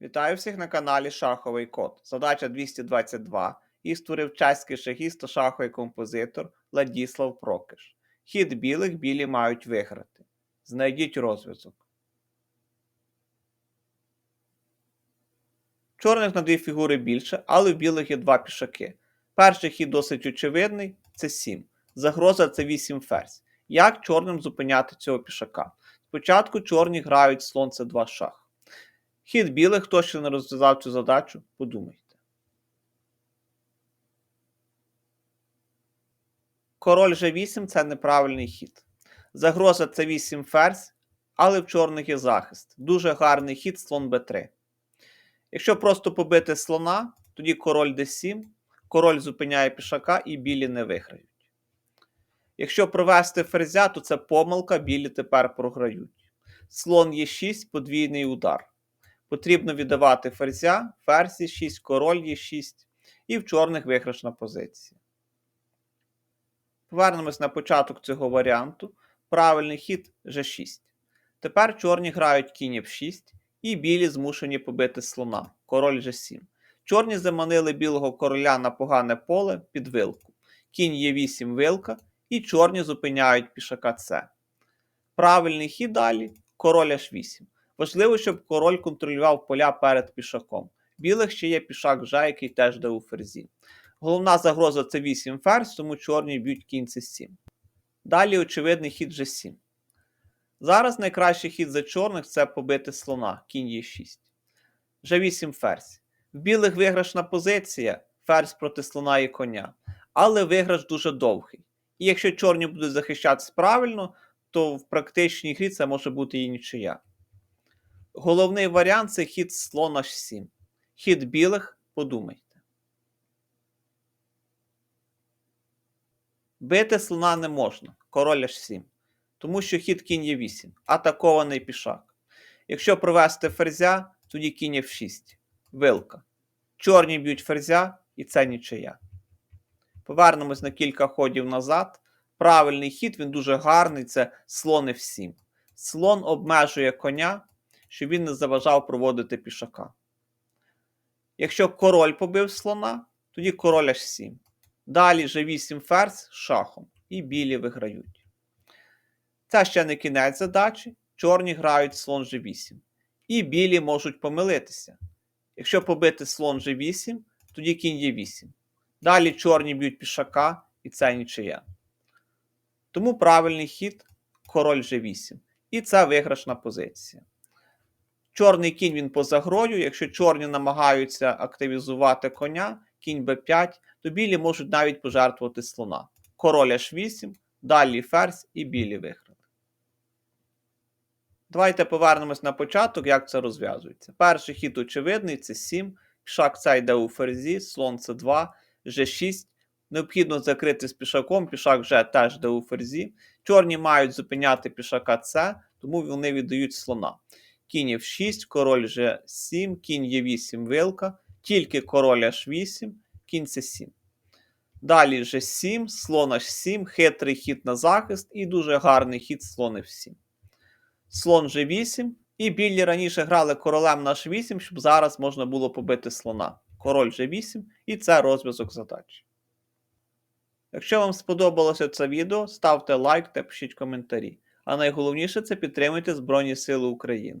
Вітаю всіх на каналі Шаховий Код. Задача 222. І створив чеський шахіст та шаховий композитор Ладіслав Прокиш. Хід білих білі мають виграти. Знайдіть розв'язок. Чорних на дві фігури більше, але в білих є два пішаки. Перший хід досить очевидний це 7. Загроза це 8 ферзь. Як чорним зупиняти цього пішака? Спочатку чорні грають слон це 2 шах. Хід білих, хто ще не розв'язав цю задачу, подумайте. Король G8 це неправильний хід. Загроза це 8 ферзь, але в чорних є захист. Дуже гарний хід слон b3. Якщо просто побити слона, тоді король d7, король зупиняє пішака і білі не виграють. Якщо провести ферзя, то це помилка, білі тепер програють. Слон є 6, подвійний удар. Потрібно віддавати ферзя, ферзь 6, король є 6 і в чорних виграшна позиція. Повернемось на початок цього варіанту. Правильний хід G6. Тепер чорні грають кінь F6 і білі змушені побити слона, король G7. Чорні заманили білого короля на погане поле під вилку. Кінь Е8 вилка, і чорні зупиняють пішака С. Правильний хід далі король H8. Важливо, щоб король контролював поля перед пішаком. Білих ще є пішак Ж, який теж дає у ферзі. Головна загроза це 8 ферзь, тому чорні б'ють кінь c 7. Далі очевидний хід G7. Зараз найкращий хід за чорних це побити слона, кінь Е6. G8 ферзь. В білих виграшна позиція, ферзь проти слона і коня. Але виграш дуже довгий. І якщо чорні будуть захищатися правильно, то в практичній грі це може бути і нічия. Головний варіант це хід слон H7. Хід білих подумайте. Бити слона не можна, король H7. Тому що хід кінь є 8, атакований пішак. Якщо провести ферзя, тоді кінь F6. Вилка. Чорні б'ють ферзя, і це нічия. Повернемось на кілька ходів назад. Правильний хід, він дуже гарний це слон F7. Слон обмежує коня щоб він не заважав проводити пішака. Якщо король побив слона, тоді король аж 7. Далі же 8 ферзь шахом, і білі виграють. Це ще не кінець задачі. Чорні грають слон G8. І білі можуть помилитися. Якщо побити слон G8, тоді кінь є 8. Далі чорні б'ють пішака, і це нічия. Тому правильний хід король G8. І це виграшна позиція. Чорний кінь він поза грою. Якщо чорні намагаються активізувати коня, кінь b5, то білі можуть навіть пожертвувати слона. Король h8, далі ферзь і білі виграли. Давайте повернемось на початок, як це розв'язується. Перший хід очевидний це 7. Пішак це йде у ферзі, слон c 2 G6. Необхідно закрити з пішаком, пішак вже теж йде у ферзі. Чорні мають зупиняти пішака С, тому вони віддають слона кінь F6, король G7, кінь Е8 вилка, тільки король H8, кінь С7. Далі G7, слон H7, хитрий хід на захист і дуже гарний хід слон F7. Слон G8. І білі раніше грали королем на H8, щоб зараз можна було побити слона. Король G8, і це розв'язок задачі. Якщо вам сподобалося це відео, ставте лайк та пишіть коментарі. А найголовніше це підтримуйте Збройні Сили України.